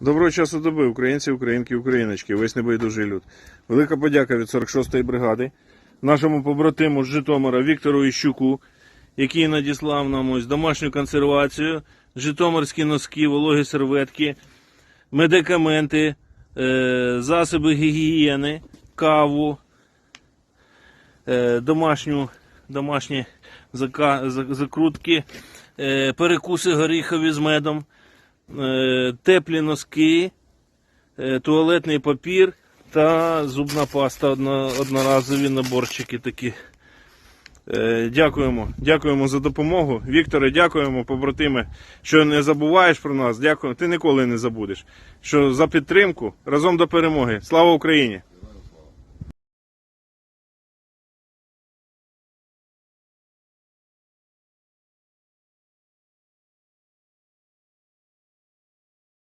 Доброго часу доби, українці, українки, україночки, весь небайдужий люд. Велика подяка від 46-ї бригади, нашому побратиму з Житомира Віктору Іщуку, який надіслав нам ось домашню консервацію, житомирські носки, вологі серветки, медикаменти, е, засоби гігієни, каву, е, домашню, домашні закрутки, е, перекуси горіхові з медом, теплі носки, е, туалетний папір та зубна паста одноразові наборчики такі. Е, Дякуємо, дякуємо за допомогу. Вікторе, дякуємо, побратиме, що не забуваєш про нас. Дякую. Ти ніколи не забудеш. Що за підтримку разом до перемоги. Слава Україні!